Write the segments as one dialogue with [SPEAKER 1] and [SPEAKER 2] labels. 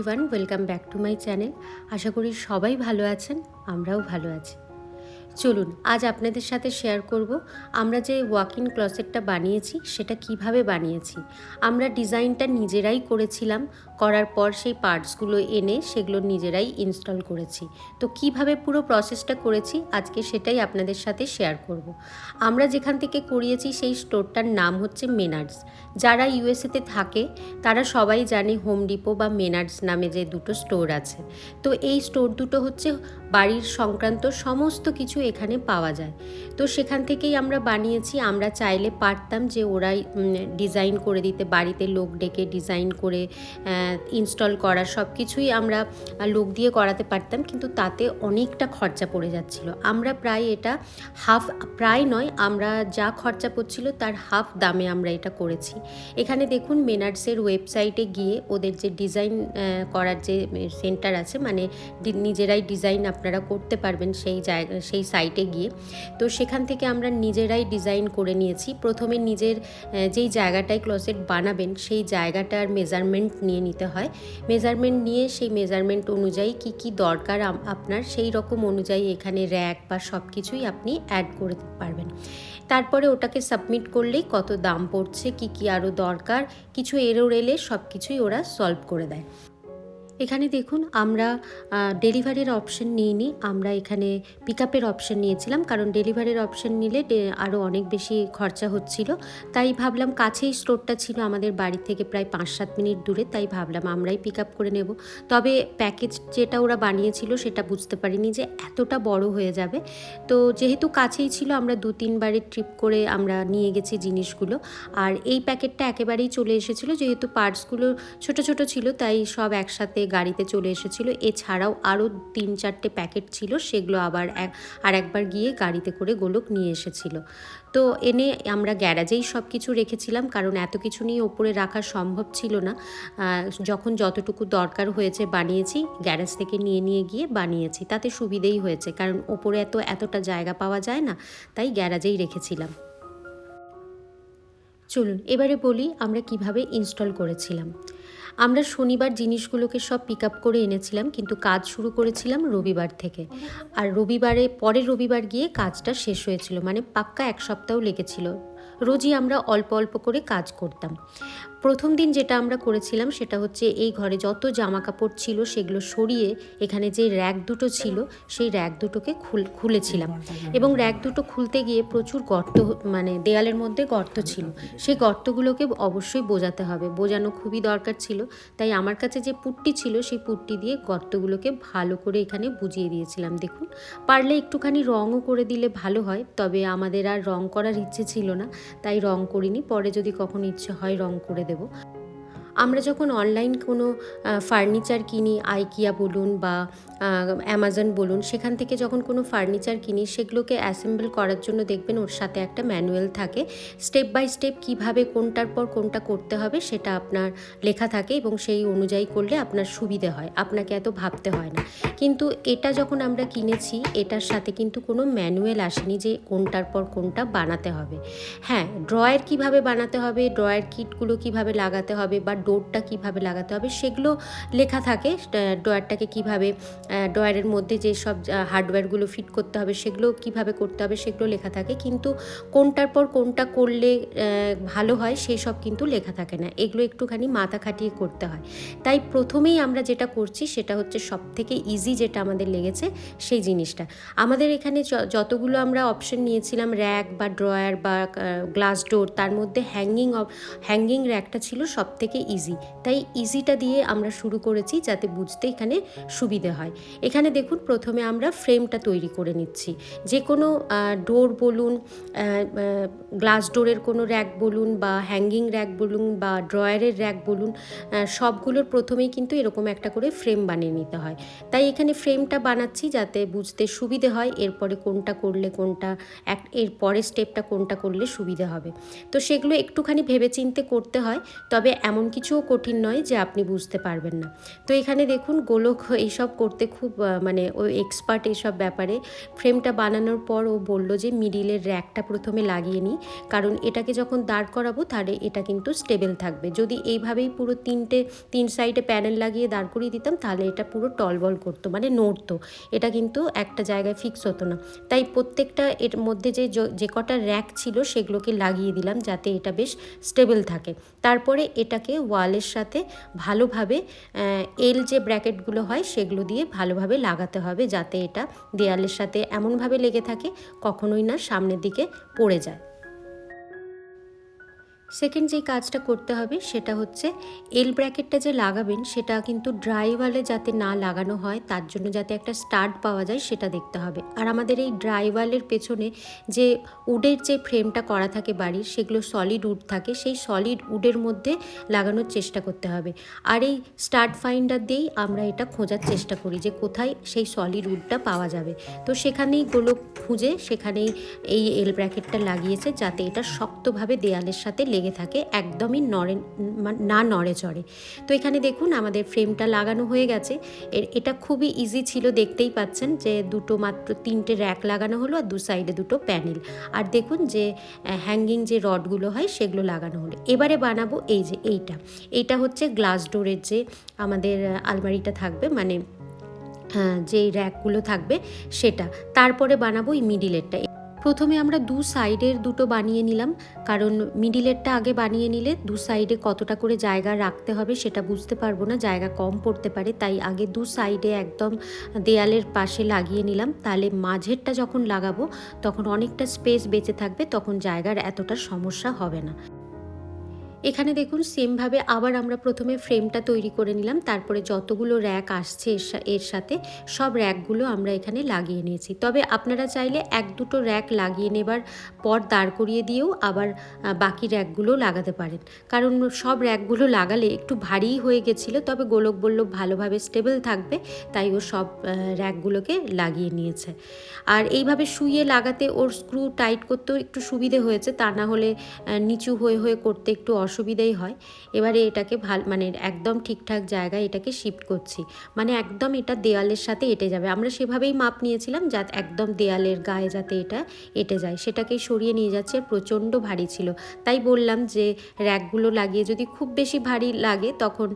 [SPEAKER 1] Everyone welcome back to my channel আশা করি সবাই ভালো আছেন আমরাও ভালো আছি। চলুন, আজ আপনাদের সাথে শেয়ার করব আমরা যে ওয়াক ইন ক্লসেটটা বানিয়েছি, সেটা কীভাবে বানিয়েছি। আমরা ডিজাইনটা নিজেরাই করেছিলাম, করার পর সেই পার্টসগুলো এনে সেগুলো নিজেরাই ইনস্টল করেছি। তো কীভাবে পুরো প্রসেসটা করেছি, আজকে সেটাই আপনাদের সাথে শেয়ার করব। আমরা যেখান থেকে করিয়েছি, সেই স্টোরটার নাম হচ্ছে মেনার্স যারা ইউএসএতে থাকে, তারা সবাই জানে হোম ডিপো বা মেনার্স নামে যে দুটো স্টোর আছে। তো এই স্টোর দুটো হচ্ছে বাড়ির সংক্রান্ত সমস্ত কিছু এখানে পাওয়া যায়। তো সেখান থেকেই আমরা বানিয়েছি। আমরা চাইলে পারতাম যে ওরাই ডিজাইন করে দিতে। বাড়িতে লোক ডেকে ডিজাইন করে ইনস্টল করা সব কিছুই আমরা লোক দিয়ে করাতে পারতাম। কিন্তু তাতে অনেকটা খরচা পড়ে যাচ্ছিল। আমরা প্রায় এটা হাফ প্রায় নয়, আমরা যা খরচা পড়ছিল তার হাফ দামে আমরা এটা করেছি। এখানে দেখুন মেনার্সের ওয়েবসাইটে গিয়ে ওদের যে ডিজাইন করার যে সেন্টার আছে মানে নিজেরাই ডিজাইন আপনারা করতে পারবেন সেই জায়গা, সেই সাইটে গিয়ে। তো সেখান থেকে আমরা নিজেরাই ডিজাইন করে নিয়েছি। প্রথমে নিজের যেই জায়গাটায় ক্লোসেট বানাবেন, সেই জায়গাটার মেজারমেন্ট নিয়ে নিতে হয়। মেজারমেন্ট নিয়ে সেই মেজারমেন্ট অনুযায়ী কি কি দরকার আপনার, সেই রকম অনুযায়ী এখানে র্যাক বা সব কিছুই আপনি অ্যাড করে পারবেন। তারপরে ওটাকে সাবমিট করলেই কত দাম পড়ছে, কি কি আরও দরকার, কিছু এরর এলে সব কিছুই ওরা সলভ করে দেয়। এখানে দেখুন, আমরা ডেলিভারির অপশন নিইনি। আমরা এখানে পিক আপের অপশন নিয়েছিলাম, কারণ ডেলিভারির অপশন নিলে আরও অনেক বেশি খরচা হচ্ছিল। তাই ভাবলাম কাছেই স্টোরটা ছিল আমাদের বাড়ি থেকে প্রায় পাঁচ সাত মিনিট দূরে, তাই ভাবলাম আমরাই পিক আপ করে নেব। তবে প্যাকেজ যেটা ওরা বানিয়েছিল সেটা বুঝতে পারিনি যে এতটা বড় হয়ে যাবে। তো যেহেতু কাছেই ছিল, আমরা দু তিনবারের ট্রিপ করে আমরা নিয়ে গেছি জিনিসগুলো। আর এই প্যাকেটটা একেবারেই চলে এসেছিল, যেহেতু পার্টসগুলো ছোট ছোট ছিল, তাই সব একসাথে গাড়িতে চলে এসেছিল। এছাড়াও আরও তিন চারটে প্যাকেট ছিল, সেগুলো আবার এক আর একবার গিয়ে গাড়িতে করে গোলক নিয়ে এসেছিল। তো এনে আমরা গ্যারাজেই সব কিছু রেখেছিলাম, কারণ এত কিছু নিয়ে ওপরে রাখা সম্ভব ছিল না। যখন যতটুকু দরকার হয়েছে বানিয়েছি, গ্যারাজ থেকে নিয়ে নিয়ে গিয়ে বানিয়েছি। তাতে সুবিধেই হয়েছে, কারণ ওপরে এত, এতটা জায়গা পাওয়া যায় না, তাই গ্যারাজেই রেখেছিলাম। চলুন, এবারে বলি আমরা কীভাবে ইনস্টল করেছিলাম। আমরা শনিবার জিনিসগুলোকে সব পিক আপ করে এনেছিলাম, কিন্তু কাজ শুরু করেছিলাম রবিবার থেকে। আর রবিবারে, পরের রবিবার গিয়ে কাজটা শেষ হয়েছিল মানে পাক্কা এক সপ্তাহ লেগেছিল। রোজই আমরা অল্প অল্প করে কাজ করতাম। প্রথম দিন যেটা আমরা করেছিলাম সেটা হচ্ছে এই ঘরে যত জামা কাপড় ছিল সেগুলো সরিয়ে এখানে যে র্যাক দুটো ছিল, সেই র্যাক দুটোকে খুল, খুলেছিলাম। এবং র্যাক দুটো খুলতে গিয়ে প্রচুর গর্ত মানে দেয়ালের মধ্যে গর্ত ছিল। সেই গর্তগুলোকে অবশ্যই বোঝাতে হবে। বোঝানো খুবই দরকার ছিল। তাই আমার কাছে যে পুট্টি ছিল সেই পুট্টি দিয়ে গর্তগুলোকে ভালো করে এখানে বুঝিয়ে দিয়েছিলাম। দেখুন, পারলে একটুখানি রঙও করে দিলে ভালো হয়, তবে আমাদের আর রং করার ইচ্ছে ছিল না। তাই রং করিনি। পরে যদি কখনো ইচ্ছে হয় রং করে দেব। আমরা যখন অনলাইন কোনো ফার্নিচার কিনি আইকিয়া বলুন বা অ্যামাজন বলুন, সেখান থেকে যখন কোনো ফার্নিচার কিনি, সেগুলোকে অ্যাসেম্বল করার জন্য দেখবেন ওর সাথে একটা ম্যানুয়াল থাকে। স্টেপ বাই স্টেপ কীভাবে কোনটার পর কোনটা করতে হবে সেটা আপনার লেখা থাকে এবং সেই অনুযায়ী করলে আপনার সুবিধে হয়। আপনাকে এত ভাবতে হয় না। কিন্তু এটা যখন আমরা কিনেছি, এটার সাথে কিন্তু কোনো ম্যানুয়াল আসেনি যে কোনটার পর কোনটা বানাতে হবে। হ্যাঁ ড্রয়ার কীভাবে বানাতে হবে ড্রয়ার কিটগুলো কীভাবে লাগাতে হবে বা ডোরটা কীভাবে লাগাতে হবে সেগুলো লেখা থাকে ড্রয়ারটাকে কীভাবে ড্রয়ারের মধ্যে যে সব হার্ডওয়্যারগুলো ফিট করতে হবে সেগুলো কীভাবে করতে হবে সেগুলো লেখা থাকে। কিন্তু কোনটার পর কোনটা করলে ভালো হয় সেই সব কিন্তু লেখা থাকে না। এগুলো একটুখানি মাথা খাটিয়ে করতে হয়। তাই প্রথমেই আমরা যেটা করছি সেটা হচ্ছে সব থেকে ইজি যেটা আমাদের লেগেছে সেই জিনিসটা। আমাদের এখানে যতগুলো আমরা অপশন নিয়েছিলাম র্যাক বা ড্রয়ার বা গ্লাস ডোর তার মধ্যে হ্যাঙ্গিং হ্যাঙ্গিং র্যাকটা ছিল সব থেকে ইজি তাই ইজিটা দিয়ে আমরা শুরু করেছি যাতে বুঝতে এখানে সুবিধে হয়। এখানে দেখুন প্রথমে আমরা ফ্রেমটা তৈরি করে নিচ্ছি। যে কোনো ডোর বলুন গ্লাস ডোরের কোনো র্যাক বলুন বা হ্যাঙ্গিং র্যাক বলুন বা ড্রয়ারের র্যাক বলুন সবগুলোর প্রথমেই কিন্তু এরকম একটা করে ফ্রেম বানিয়ে নিতে হয়। তাই এখানে ফ্রেমটা বানাচ্ছি যাতে বুঝতে সুবিধে হয়, এরপরে কোনটা করলে কোনটা, এক, এর পরের স্টেপটা কোনটা করলে সুবিধে হবে। তো সেগুলো একটুখানি ভেবেচিন্তে করতে হয়, তবে এমন কিছু কিছুও কঠিন নয় যে আপনি বুঝতে পারবেন না। তো এখানে দেখুন গোলক এইসব করতে খুব মানে ও এক্সপার্ট এইসব ব্যাপারে। ফ্রেমটা বানানোর পর ও বলল যে মিডিলের র্যাকটা প্রথমে লাগিয়ে নিই। কারণ এটাকে যখন দাঁড় করাবো তাহলে এটা কিন্তু স্টেবল থাকবে। যদি এইভাবেই পুরো তিনটে, তিন সাইডে প্যানেল লাগিয়ে দাঁড় করিয়ে দিতাম তাহলে এটা পুরো টলবল করতো মানে নড়তো। এটা কিন্তু একটা জায়গায় ফিক্স হতো না। তাই প্রত্যেকটা এর মধ্যে যে যে কটা র্যাক ছিল সেগুলোকে লাগিয়ে দিলাম যাতে এটা বেশ স্টেবল থাকে। তারপরে এটাকে ওয়ালের সাথে ভালোভাবে এল যে ব্র্যাকেটগুলো হয় সেগুলো দিয়ে ভালোভাবে লাগাতে হবে যাতে এটা দেয়ালের সাথে এমনভাবে লেগে থাকে কখনোই না সামনের দিকে পড়ে যায়। সেকেন্ড যেই কাজটা করতে হবে সেটা হচ্ছে এল ব্র্যাকেটটা যে লাগাবেন সেটা কিন্তু ড্রাই ওয়ালে যাতে না লাগানো হয়, তার জন্য যাতে একটা স্টার্ট পাওয়া যায় সেটা দেখতে হবে। আর আমাদের এই ড্রাই ওয়ালের পেছনে যে উডের যে ফ্রেমটা করা থাকে বাড়ির, সেগুলো সলিড উড থাকে, সেই সলিড উডের মধ্যে লাগানোর চেষ্টা করতে হবে। আর এই স্টার্ট ফাইন্ডার দিয়েই আমরা এটা খোঁজার চেষ্টা করি যে কোথায় সেই সলিড উডটা পাওয়া যাবে। তো সেখানেই গোলক খুঁজে সেখানেই এই এল ব্র্যাকেটটা লাগিয়েছে যাতে এটা শক্তভাবে দেয়ালের সাথে লেগে থাকে, একদমই নড়ে না নড়ে চড়ে। তো এখানে দেখুন আমাদের ফ্রেমটা লাগানো হয়ে গেছে। এর, এটা খুবই ইজি ছিল, দেখতেই পাচ্ছেন যে দুটো মাত্র তিনটে র্যাক লাগানো হলো আর দু সাইডে দুটো প্যানেল আর দেখুন যে হ্যাঙ্গিং যে রডগুলো হয় সেগুলো লাগানো হলো। এবারে বানাবো এই যে এইটা। এইটা হচ্ছে গ্লাস ডোরের যে আমাদের আলমারিটা থাকবে মানে যেই র্যাকগুলো থাকবে সেটা। তারপরে বানাবো এই মিডিলেরটা প্রথমে আমরা দু সাইডের দুটো বানিয়ে নিলাম, কারণ মিডিলেরটা আগে বানিয়ে নিলে দু সাইডে কতটা করে জায়গা রাখতে হবে সেটা বুঝতে পারব না, জায়গা কম পড়তে পারে, তাই আগে দু সাইডে একদম দেয়ালের পাশে লাগিয়ে নিলাম। তাহলে মাঝেরটা যখন লাগাবো, তখন অনেকটা স্পেস বেঁচে থাকবে, তখন জায়গার এতটা সমস্যা হবে না। এখানে দেখুন সেমভাবে আবার আমরা প্রথমে ফ্রেমটা তৈরি করে নিলাম, তারপরে যতগুলো র্যাক আসছে এর সাথে সব র্যাকগুলো আমরা এখানে লাগিয়ে নিয়েছি। তবে আপনারা চাইলে এক দুটো র্যাক লাগিয়ে নেবার পর দাঁড় করিয়ে দিয়েও আবার বাকি র্যাকগুলো লাগাতে পারেন। কারণ সব র্যাকগুলো লাগালে একটু ভারী হয়ে গেছিল, তবে গোলক বলল ভালোভাবে স্টেবল থাকবে, তাই ও সব র্যাকগুলোকে লাগিয়ে নিয়েছে। আর এইভাবে শুয়ে লাগাতে ওর স্ক্রু টাইট করতেও একটু সুবিধে হয়েছে, তা না হলে নিচু হয়ে হয়ে করতে একটু অসুবিধাই হয়। এবারে এটাকে ভালো মানে একদম ঠিকঠাক জায়গায় এটাকে শিফট করছি। মানে একদম এটা দেয়ালের সাথে এঁটে যাবে। আমরা সেভাবেই মাপ নিয়েছিলাম যাতে একদম দেয়ালের গায়ে যাতে এটা এঁটে যায়। সেটাকেই সরিয়ে নিয়ে যাচ্ছে আর প্রচণ্ড ভারী ছিল। তাই বললাম যে র্যাকগুলো লাগিয়ে যদি খুব বেশি ভারী লাগে তখন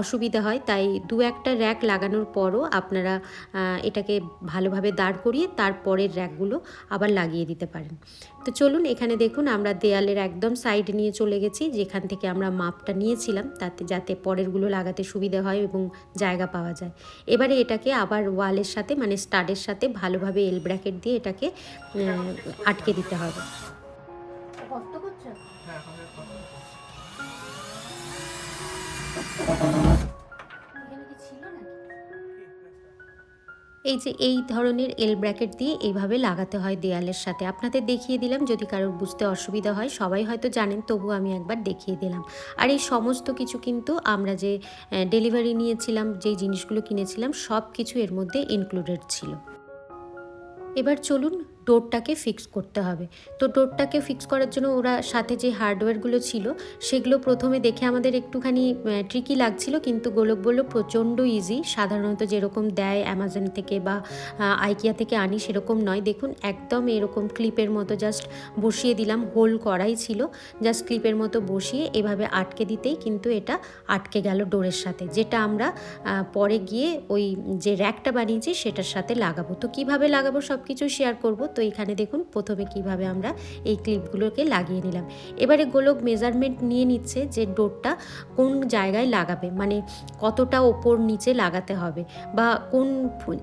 [SPEAKER 1] অসুবিধা হয়। তাই দু একটা র্যাক লাগানোর পরও আপনারা এটাকে ভালোভাবে দাঁড় করিয়ে তারপরের র্যাকগুলো আবার লাগিয়ে দিতে পারেন। তো চলুন এখানে দেখুন আমরা দেয়ালের একদম সাইড নিয়ে চলে গেছি যেখান থেকে আমরা মাপটা নিয়েছিলাম তাতে যাতে পরেরগুলো লাগাতে সুবিধা হয় এবং জায়গা পাওয়া যায়। এবারে এটাকে আবার ওয়ালের সাথে মানে স্টাডের সাথে ভালোভাবে এল ব্র্যাকেট দিয়ে এটাকে আটকে দিতে হবে।
[SPEAKER 2] হ্যাঁ এখন
[SPEAKER 1] এই যে এই ধরনের এল ব্র্যাকেট দিয়ে এইভাবে লাগাতে হয় দেয়ালের সাথে। আপনাদের দেখিয়ে দিলাম, যদি কারোর বুঝতে অসুবিধা হয়, সবাই হয়তো জানেন, তবু আমি একবার দেখিয়ে দিলাম। আর এই সমস্ত কিছু কিন্তু আমরা যে ডেলিভারি নিয়েছিলাম, যেই জিনিসগুলো কিনেছিলাম সব কিছু এর মধ্যে ইনক্লুডেড ছিল। এবার চলুন ডোরটাকে ফিক্স করতে হবে। তো ডোরটাকে ফিক্স করার জন্য ওরা সাথে যে হার্ডওয়্যারগুলো ছিল, সেগুলো প্রথমে দেখে আমাদের একটুখানি ট্রিকি লাগছিল, কিন্তু গোলক বলল প্রচণ্ড ইজি সাধারণত যেরকম দেয় অ্যামাজন থেকে বা আইকিয়া থেকে আনি সেরকম নয়। দেখুন, একদম এরকম ক্লিপের মতো জাস্ট বসিয়ে দিলাম হোল করাই ছিল। জাস্ট ক্লিপের মতো বসিয়ে এভাবে আটকে দিতেই কিন্তু এটা আটকে গেল ডোরের সাথে। যেটা আমরা পরে গিয়ে ওই যে র্যাকটা বানিয়েছি, সেটার সাথে লাগাবো। তো কীভাবে লাগাবো সব কিছু শেয়ার করব? তো এখানে দেখুন প্রথমে কীভাবে আমরা এই ক্লিপগুলোকে লাগিয়ে নিলাম। এবারে গোলক মেজারমেন্ট নিয়ে নিচ্ছে যে ডোরটা কোন জায়গায় লাগাবে মানে কতটা ওপর নিচে লাগাতে হবে বা কোন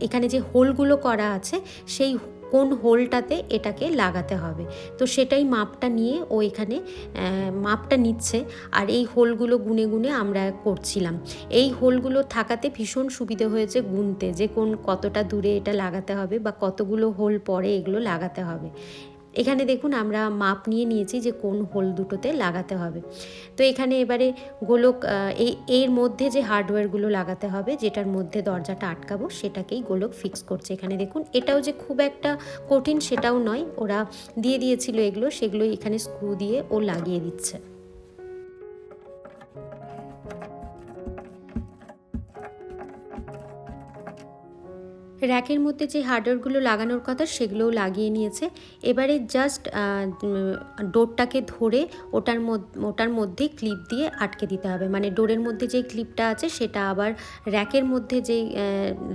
[SPEAKER 1] এখানে যে হোলগুলো করা আছে সেই কোন হোলটাতে এটাকে লাগাতে হবে। তো সেটাই মাপটা নিয়ে ও এখানে মাপটা নিচ্ছে আর এই হোলগুলো গুনে গুনে আমরা করছিলাম। এই হোলগুলো থাকাতে ভীষণ সুবিধে হয়েছে গুনতে যে কোন কতটা দূরে এটা লাগাতে হবে বা কতগুলো হোল পরে এগুলো লাগাতে হবে। এখানে দেখুন আমরা মাপ নিয়ে নিয়েছি যে কোন হোল দুটোতে লাগাতে হবে। তো এখানে এবারে গোলক এই এর মধ্যে যে হার্ডওয়্যারগুলো লাগাতে হবে, যেটার মধ্যে দরজাটা আটকাবো, সেটাকেই গোলক ফিক্স করছে। এখানে দেখুন, এটাও যে খুব একটা কঠিন সেটাও নয়, ওরা দিয়ে দিয়েছিল এগুলো সেগুলো এখানে স্ক্রু দিয়ে ও লাগিয়ে দিচ্ছে। র্যাকের মধ্যে যে হার্ডওয়্যারগুলো লাগানোর কথা সেগুলোও লাগিয়ে নিয়েছে। এবারে জাস্ট ডোরটাকে ধরে ওটার মধ্যে ওটার মধ্যে ক্লিপ দিয়ে আটকে দিতে হবে। মানে ডোরের মধ্যে যে ক্লিপটা আছে সেটা আবার র্যাকের মধ্যে যেই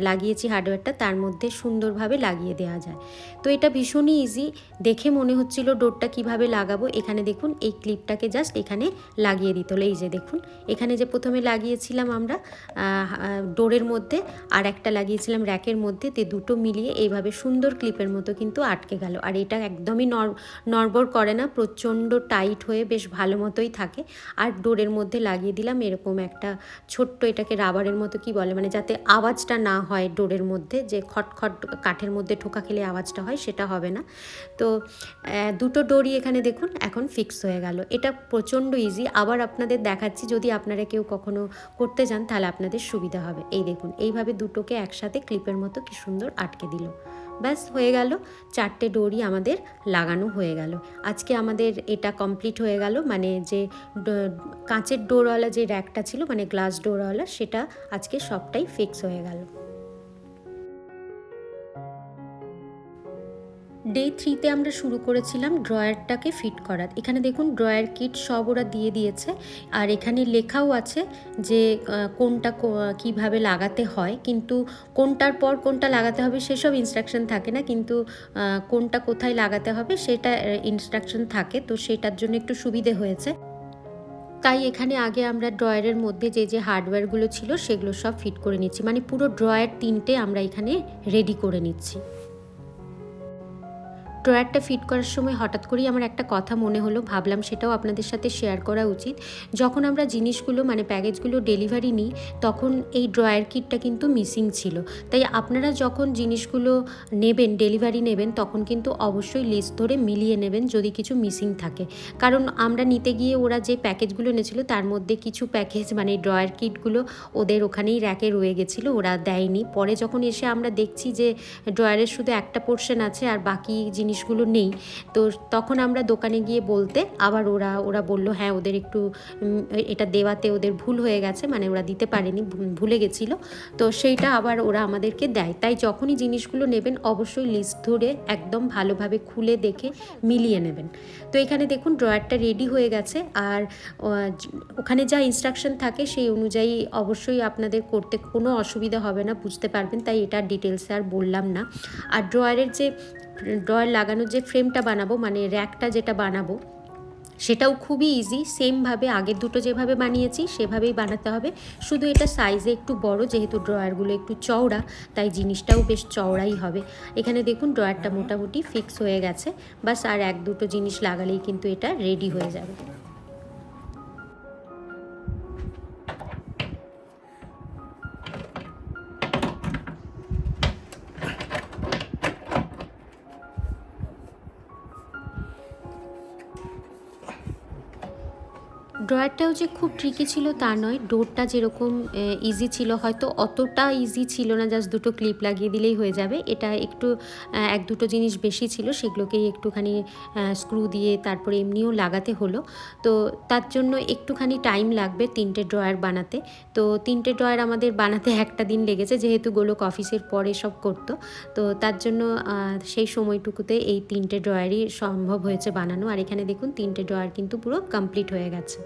[SPEAKER 1] লাগিয়েছি হার্ডওয়্যারটা তার মধ্যে সুন্দরভাবে লাগিয়ে দেওয়া যায়। তো এটা ভীষণই ইজি দেখে মনে হচ্ছিল ডোরটা কীভাবে লাগাবো। এখানে দেখুন, এই ক্লিপটাকে জাস্ট এখানে লাগিয়ে দিতে হলো। এই যে দেখুন, এখানে যে প্রথমে লাগিয়েছিলাম আমরা ডোরের মধ্যে আর একটা লাগিয়েছিলাম র্যাকের মধ্যে। তে দুটো মিলিয়ে এইভাবে সুন্দর ক্লিপের মতো কিন্তু আটকে গেল। আর এটা একদমই নর, নড়বড় করে না, প্রচণ্ড টাইট হয়ে বেশ ভালো মতোই থাকে। আর ডোরের মধ্যে লাগিয়ে দিলাম এরকম একটা ছোট্ট এটাকে রাবারের মতো কি বলে মানে যাতে আওয়াজটা না হয় ডোরের মধ্যে, যে খটখট কাঠের মধ্যে ঠোকা খেলে আওয়াজটা হয় সেটা হবে না। তো দুটো ডোরই এখানে দেখুন এখন ফিক্স হয়ে গেল। এটা প্রচণ্ড ইজি আবার আপনাদের দেখাচ্ছি, যদি আপনারা কেউ কখনো করতে যান তাহলে আপনাদের সুবিধা হবে। এই দেখুন, এইভাবে দুটোকে একসাথে ক্লিপের মতো কি সুন্দর আটকে দিল। ব্যাস হয়ে গেল, চারটে ডোরই আমাদের লাগানো হয়ে গেল। আজকে আমাদের এটা কমপ্লিট হয়ে গেল মানে যে কাঁচের ডোরওয়ালা যে র্যাকটা ছিল মানে গ্লাস ডোরওয়ালা, সেটা আজকে সবটাই ফিক্স হয়ে গেল। ডে থ্রিতে আমরা শুরু করেছিলাম ড্রয়ারটাকে ফিট করার। এখানে দেখুন ড্রয়ার কিট সব ওরা দিয়ে দিয়েছে। আর এখানে লেখাও আছে যে কোনটা কীভাবে লাগাতে হয়। কিন্তু কোনটার পর কোনটা লাগাতে হবে সেসব ইনস্ট্রাকশন থাকে না। কিন্তু কোনটা কোথায় লাগাতে হবে সেটা ইনস্ট্রাকশন থাকে। তো সেটার জন্য একটু সুবিধে হয়েছে। তাই এখানে আগে আমরা ড্রয়ারের মধ্যে যে যে হার্ডওয়্যারগুলো ছিল সেগুলো সব ফিট করে নিচ্ছি। মানে পুরো ড্রয়ার তিনটে আমরা এখানে রেডি করে নিচ্ছি। ড্রয়ারটা ফিট করার সময় হঠাৎ করেই আমার একটা কথা মনে হলো, ভাবলাম সেটাও আপনাদের সাথে শেয়ার করা উচিত। যখন আমরা জিনিসগুলো মানে প্যাকেজগুলো ডেলিভারি নিই, তখন এই ড্রয়ার কিটটা কিন্তু মিসিং ছিল। তাই আপনারা যখন জিনিসগুলো নেবেন ডেলিভারি নেবেন, তখন কিন্তু অবশ্যই লিস্ট ধরে মিলিয়ে নেবেন যদি কিছু মিসিং থাকে। কারণ আমরা নিতে গিয়ে ওরা যে প্যাকেজগুলো এনেছিল, তার মধ্যে কিছু প্যাকেজ মানে ড্রয়ার কিটগুলো ওদের ওখানেই র্যাকে রয়ে গেছিল, ওরা দেয়নি। পরে যখন এসে আমরা দেখছি যে ড্রয়ারের শুধু একটা পোর্শন আছে, আর বাকি জিনিসগুলো নেই। তো তখন আমরা দোকানে গিয়ে বলতে, আবার ওরা ওরা বলল হ্যাঁ ওদের একটু এটা দেওয়াতে ওদের ভুল হয়ে গেছে মানে ওরা দিতে পারেনি, ভুলে গেছিল। তো সেইটা আবার ওরা আমাদেরকে দেয়। তাই যখনই জিনিসগুলো নেবেন, অবশ্যই লিস্ট ধরে একদম ভালোভাবে খুলে দেখে মিলিয়ে নেবেন। তো এখানে দেখুন ড্রয়ারটা রেডি হয়ে গেছে, আর ওখানে যা ইনস্ট্রাকশন থাকে সেই অনুযায়ী অবশ্যই আপনাদের করতে কোনো অসুবিধা হবে না, বুঝতে পারবেন, তাই এটা ডিটেলসে আর বললাম না। আর ড্রয়ারের যে ড্রয়ার লাগানোর যে ফ্রেমটা বানাবো মানে র্যাকটা যেটা বানাবো, সেটাও খুবই ইজি সেমভাবে আগের দুটো যেভাবে বানিয়েছি, সেভাবেই বানাতে হবে। শুধু এটা সাইজে একটু বড়, যেহেতু ড্রয়ারগুলো একটু চওড়া, তাই জিনিসটাও বেশ চওড়াই হবে। এখানে দেখুন, ড্রয়ারটা মোটামুটি ফিক্স হয়ে গেছে। বাস আর এক দুটো জিনিস লাগালেই কিন্তু এটা রেডি হয়ে যাবে। ড্রয়ারটাও যে খুব ট্রিকি ছিল তা নয়। ডোরটা যেরকম ইজি ছিল, হয়তো অতটা ইজি ছিল না জাস্ট দুটো ক্লিপ লাগিয়ে দিলেই হয়ে যাবে। এটা একটু এক দুটো জিনিস বেশি ছিল, সেগুলোকেই একটুখানি স্ক্রু দিয়ে তারপরে এমনিও লাগাতে হলো। তো তার জন্য একটুখানি টাইম লাগবে তিনটে ড্রয়ার বানাতে। তো তিনটে ড্রয়ার আমাদের বানাতে একটা দিন লেগেছে, যেহেতু গোলক অফিসের পরে সব করতো। তো তার জন্য সেই সময়টুকুতে এই তিনটে ড্রয়ারই সম্ভব হয়েছে বানানো। আর এখানে দেখুন, তিনটে ড্রয়ার কিন্তু পুরো কমপ্লিট হয়ে গেছে।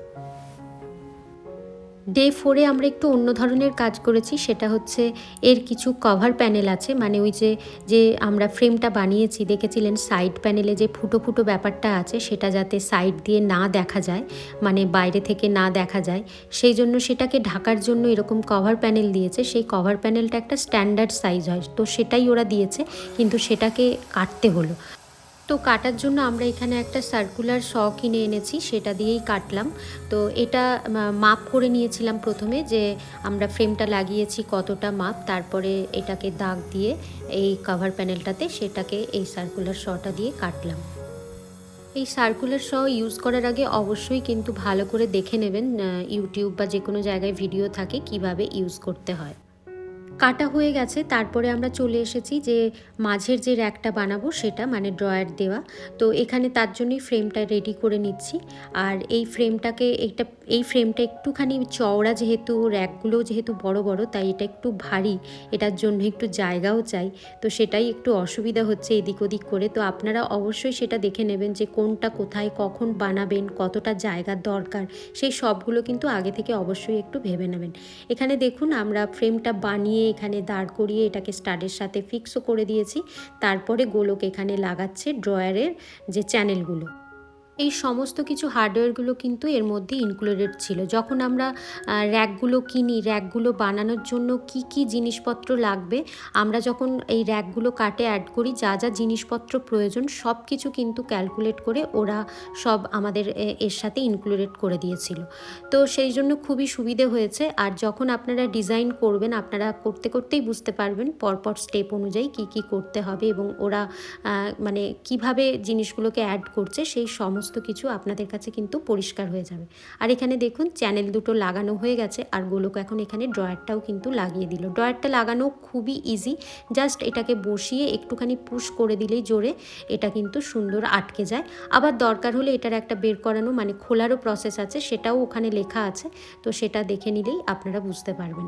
[SPEAKER 1] ডে ফোরে আমরা একটু অন্য ধরনের কাজ করেছি, সেটা হচ্ছে এর কিছু কভার প্যানেল আছে মানে ওই যে যে আমরা ফ্রেমটা বানিয়েছি, দেখেছিলেন সাইড প্যানেলে যে ফুটো ফুটো ব্যাপারটা আছে, সেটা যাতে সাইড দিয়ে না দেখা যায় মানে বাইরে থেকে না দেখা যায়, সেই জন্য সেটাকে ঢাকার জন্য এরকম কভার প্যানেল দিয়েছে, সেই কভার প্যানেলটা একটা স্ট্যান্ডার্ড সাইজ হয়, তো সেটাই ওরা দিয়েছে, কিন্তু সেটাকে কাটতে হলো। তো কাটার জন্য আমরা এখানে একটা সার্কুলার শ কিনে এনেছি, সেটা দিয়েই কাটলাম। তো এটা মাপ করে নিয়েছিলাম প্রথমে যে আমরা ফ্রেমটা লাগিয়েছি কতটা মাপ, তারপরে এটাকে দাগ দিয়ে এই কভার প্যানেলটাতে সেটাকে এই সার্কুলার শটা দিয়ে কাটলাম। এই সার্কুলার শ ইউজ করার আগে অবশ্যই কিন্তু ভালো করে দেখে নেবেন ইউটিউব বা যে কোনো জায়গায় ভিডিও থাকে কীভাবে ইউজ করতে হয়। কাটা হয়ে গেছে, তারপরে আমরা চলে এসেছি যে মাঝের যে র্যাকটা বানাবো সেটা মানে ড্রয়ার দেওয়া। তো এখানে তার জন্যই ফ্রেমটা রেডি করে নিচ্ছি। আর এই ফ্রেমটাকে এটা এই ফ্রেমটা একটুখানি চওড়া যেহেতু র্যাকগুলো যেহেতু বড় বড়, তাই এটা একটু ভারী। এটার জন্য একটু জায়গাও চাই। তো সেটাই একটু অসুবিধা হচ্ছে এদিক ওদিক করে। তো আপনারা অবশ্যই সেটা দেখে নেবেন যে কোনটা কোথায়, কখন বানাবেন, কতটা জায়গার দরকার। সেই সবগুলো কিন্তু আগে থেকে অবশ্যই একটু ভেবে নেবেন। এখানে দেখুন, আমরা ফ্রেমটা বানিয়ে এখানে দাঁড় করিয়ে এটাকে স্টাডের সাথে ফিক্সও করে দিয়েছি। তারপরে গোলক এখানে লাগাচ্ছে ড্রয়ারের যে চ্যানেলগুলো এই সমস্ত কিছু হার্ডওয়্যারগুলো কিন্তু এর মধ্যে ইনক্লুডেড ছিল। যখন আমরা র্যাকগুলো কিনি র্যাকগুলো বানানোর জন্য কি কি জিনিসপত্র লাগবে, আমরা যখন এই র্যাকগুলো কাটে অ্যাড করি, যা যা জিনিসপত্র প্রয়োজন সব কিছু কিন্তু ক্যালকুলেট করে ওরা সব আমাদের এর সাথে ইনক্লুডেড করে দিয়েছিল। তো সেই জন্য খুবই সুবিধে হয়েছে। আর যখন আপনারা ডিজাইন করবেন, আপনারা করতে করতেই বুঝতে পারবেন পরপর স্টেপ অনুযায়ী কি কি করতে হবে এবং ওরা মানে কীভাবে জিনিসগুলোকে অ্যাড করছে, সেই সমস্ত সমস্ত কিছু আপনাদের কাছে কিন্তু পরিষ্কার হয়ে যাবে। আর এখানে দেখুন চ্যানেল দুটো লাগানো হয়ে গেছে, আর গোলক এখন এখানে ড্রয়ারটাও কিন্তু লাগিয়ে দিল। ড্রয়ারটা লাগানো খুবই ইজি জাস্ট এটাকে বসিয়ে একটুখানি পুশ করে দিলেই জোরে এটা কিন্তু সুন্দর আটকে যায়। আবার দরকার হলে এটার একটা বের করানো মানে খোলারও প্রসেস আছে, সেটাও ওখানে লেখা আছে, তো সেটা দেখে নিলেই আপনারা বুঝতে পারবেন।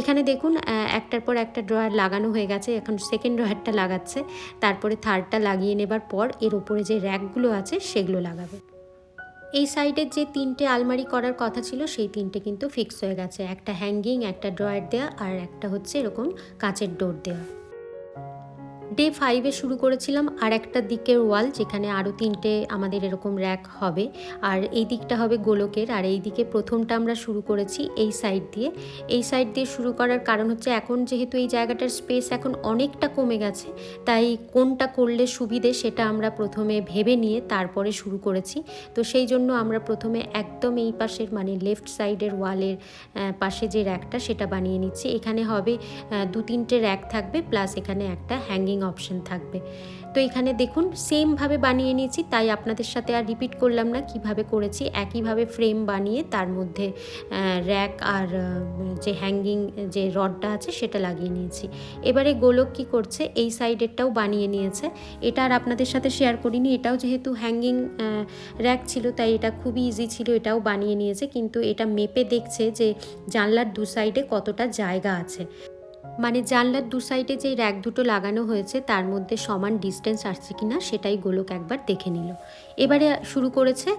[SPEAKER 1] এখানে দেখুন একটার পর একটা ড্রয়ার লাগানো হয়ে গেছে, এখন সেকেন্ড ড্রয়ারটা লাগাচ্ছে, তারপরে থার্ডটা লাগিয়ে নেবার পর এর ওপরে যে র্যাকগুলো আছে, সেগুলো লাগাবে। এই সাইডের যে তিনটে আলমারি করার কথা ছিল, সেই তিনটে কিন্তু ফিক্স হয়ে গেছে। একটা হ্যাঙ্গিং একটা ড্রয়ার দেওয়া আর একটা হচ্ছে এরকম কাচের ডোর দেওয়া ডে ফাইভে শুরু করেছিলাম, আর একটা দিকের ওয়াল যেখানে আরও তিনটে আমাদের এরকম র্যাক হবে। আর এই দিকটা হবে গোলকের, আর এই দিকে প্রথমটা আমরা শুরু করেছি এই সাইড দিয়ে। এই সাইড দিয়ে শুরু করার কারণ হচ্ছে এখন যেহেতু এই জায়গাটার স্পেস এখন অনেকটা কমে গেছে, তাই কোনটা করলে সুবিধে সেটা আমরা প্রথমে ভেবে নিয়ে তারপরে শুরু করেছি। তো সেই জন্য আমরা প্রথমে একদম এই পাশের মানে লেফট সাইডের ওয়ালের পাশে যে র্যাকটা সেটা বানিয়ে নিচ্ছি। এখানে হবে দু তিনটে র্যাক থাকবে প্লাস এখানে একটা হ্যাঙ্গিং অপশন থাকবে। তো এখানে দেখুন সেমভাবে বানিয়ে নিয়েছি, তাই আপনাদের সাথে আর রিপিট করলাম না কীভাবে করেছি। একইভাবে ফ্রেম বানিয়ে তার মধ্যে র্যাক আর যে হ্যাঙ্গিং যে রডটা আছে সেটা লাগিয়ে নিয়েছি। এবারে গোলক কি করছে, এই সাইডেরটাও বানিয়ে নিয়েছে। এটা আর আপনাদের সাথে শেয়ার করিনি, এটাও যেহেতু হ্যাঙ্গিং র্যাক ছিল, তাই এটা খুবই ইজি ছিল, এটাও বানিয়ে নিয়েছে। কিন্তু এটা মেপে দেখছে যে জানলার দু সাইডে কতটা জায়গা আছে। মানে জানলার দু সাইডে যে র্যাক দুটো লাগানো হয়েছে, তার মধ্যে সমান ডিস্টেন্স আসছে কি না সেটাই গোলক একবার দেখে নিল। এবারে শুরু করেছে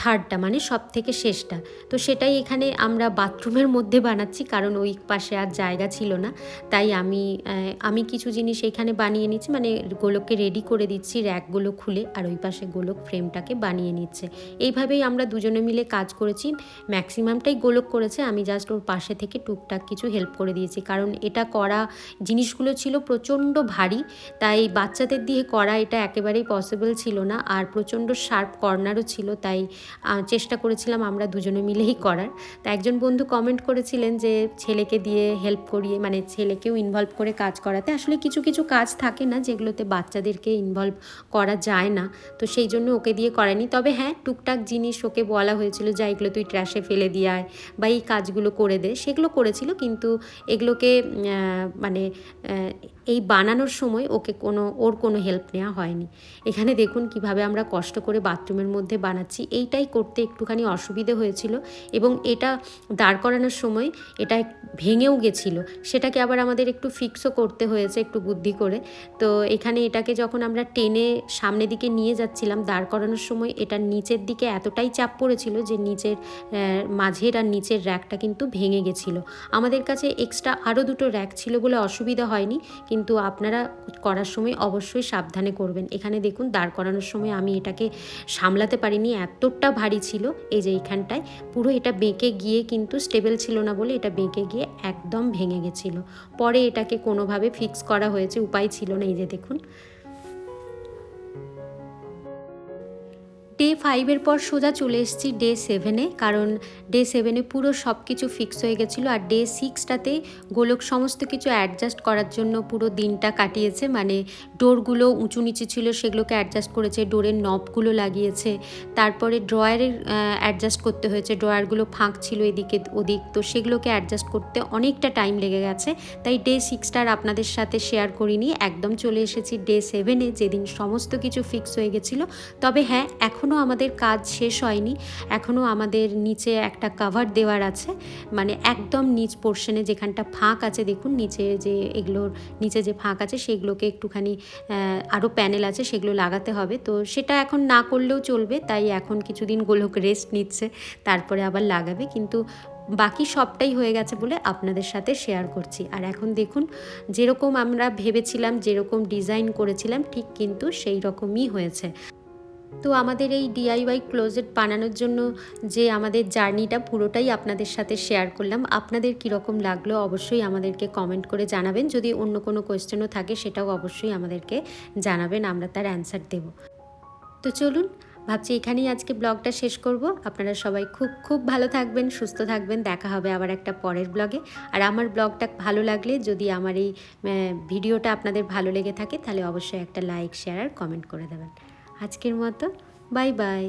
[SPEAKER 1] থার্ডটা মানে সব থেকে শেষটা। তো সেটাই এখানে আমরা বাথরুমের মধ্যে বানাচ্ছি, কারণ ওই পাশে আর জায়গা ছিল না। তাই আমি আমি কিছু জিনিস এখানে বানিয়ে নিচ্ছি মানে গোলককে রেডি করে দিচ্ছি র্যাকগুলো খুলে, আর ওই পাশে গোলক ফ্রেমটাকে বানিয়ে নিচ্ছে। এইভাবেই আমরা দুজনে মিলে কাজ করেছি। ম্যাক্সিমামটাই গোলক করেছে, আমি জাস্ট ওর পাশে থেকে টুকটাক কিছু হেল্প করে দিয়েছি, কারণ এটা করা, জিনিসগুলো ছিল প্রচণ্ড ভারী, তাই বাচ্চাদের দিয়ে করা এটা একেবারেই পসিবল ছিল না, আর প্রচণ্ড শার্প কর্নারও ছিল, তাই চেষ্টা করেছিলাম আমরা দুজনে মিলেই করার। তা একজন বন্ধু কমেন্ট করেছিলেন যে, ছেলেকে দিয়ে হেল্প করিয়ে মানে ছেলেকেও ইনভলভ করে কাজ করাতে। আসলে কিছু কিছু কাজ থাকে না, যেগুলোতে বাচ্চাদেরকে ইনভলভ করা যায় না। তো সেই জন্য ওকে দিয়ে করায়নি। তবে হ্যাঁ টুকটাক জিনিস ওকে বলা হয়েছিল যা এগুলো তুই ট্র্যাশে ফেলে দিয়ে আয় বা এই কাজগুলো করে দে। সেগুলো করেছিল, কিন্তু এগুলোকে মানে এই বানানোর সময় ওকে কোনো, ওর কোনো হেল্প নেওয়া হয়নি। এখানে দেখুন কীভাবে আমরা কষ্ট করে বাথরুমের মধ্যে বানাচ্ছি। এইটাই করতে একটুখানি অসুবিধে হয়েছিল এবং এটা দাঁড় করানোর সময় এটা ভেঙেও গেছিল। সেটাকে আবার আমাদের একটু ফিক্সও করতে হয়েছে একটু বুদ্ধি করে। তো এখানে এটাকে যখন আমরা টেনে সামনের দিকে নিয়ে যাচ্ছিলাম, দাঁড় করানোর সময় এটার নিচের দিকে এতটাই চাপ পড়েছিল যে নিচের মাঝের আর নিচের র্যাকটা কিন্তু ভেঙে গেছিল। আমাদের কাছে এক্সট্রা আরও দুটো র্যাক ছিল বলে অসুবিধা হয়নি। কিন্তু আপনারা করার সময় অবশ্যই সাবধানে করবেন। এখানে দেখুন, দাঁড় করানোর সময় আমি এটাকে সামলাতে পারিনি, এতটা ভারী ছিল এই যে এইখানটায়। পুরো এটা বেঁকে গিয়ে কিন্তু স্টেবল ছিল না বলে এটা বেঁকে গিয়ে একদম ভেঙে গেছিল। পরে এটাকে কোনোভাবে ফিক্স করা হয়েছে, উপায় ছিল না। এই যে দেখুন ডে ফাইভের পর সোজা চলে এসেছি ডে সেভেনে কারণ ডে সেভেনে পুরো সব কিছু ফিক্স হয়ে গেছিল আর ডে সিক্সটাতে গোলক সমস্ত কিছু অ্যাডজাস্ট করার জন্য পুরো দিনটা কাটিয়েছে। মানে ডোরগুলো উঁচু নিচু ছিল, সেগুলোকে অ্যাডজাস্ট করেছে, ডোরের নবগুলো লাগিয়েছে। তারপরে ড্রয়ারের অ্যাডজাস্ট করতে হয়েছে ড্রয়ারগুলো ফাঁক ছিল এদিকে, ওদিক, তো সেগুলোকে অ্যাডজাস্ট করতে অনেকটা টাইম লেগে গেছে। তাই ডে সিক্সটার আপনাদের সাথে শেয়ার করিনি, একদম চলে এসেছি ডে সেভেনে যেদিন সমস্ত কিছু ফিক্স হয়ে গেছিল। তবে হ্যাঁ এখনও আমাদের কাজ শেষ হয়নি। এখনও আমাদের নিচে একটা কাভার দেওয়ার আছে। মানে একদম নিচ পোর্শনে যেখানটা ফাঁক আছে, দেখুন, নিচে যে এগুলোর, নিচে যে ফাঁক আছে, সেগুলোকে একটুখানি আরও প্যানেল আছে, সেগুলো লাগাতে হবে। তো সেটা এখন না করলেও চলবে, তাই এখন কিছুদিন গোলক রেস্ট নিচ্ছে, তারপরে আবার লাগাবে। কিন্তু বাকি সবটাই হয়ে গেছে বলে আপনাদের সাথে শেয়ার করছি। আর এখন দেখুন, যেরকম আমরা ভেবেছিলাম, যেরকম ডিজাইন করেছিলাম, ঠিক কিন্তু সেই রকমই হয়েছে। তো আমাদের এই ডিআইওয়াই ক্লোজেট বানানোর জন্য যে আমাদের জার্নিটা পুরোটাই আপনাদের সাথে শেয়ার করলাম। আপনাদের কীরকম লাগল অবশ্যই আমাদেরকে কমেন্ট করে জানাবেন। যদি অন্য কোনো কোয়েশ্চেনও থাকে সেটাও অবশ্যই আমাদেরকে জানাবেন, আমরা তার অ্যান্সার দেব। তো চলুন, ভাবছি এখানেই আজকে ব্লগটা শেষ করব। আপনারা সবাই খুব খুব ভালো থাকবেন, সুস্থ থাকবেন। দেখা হবে আবার একটা পরের ব্লগে আর আমার ব্লগটা ভালো লাগলে, যদি আমার এই ভিডিওটা আপনাদের ভালো লেগে থাকে, তাহলে অবশ্যই একটা লাইক শেয়ার আর কমেন্ট করে দেবেন। আজকের মতো বাই বাই।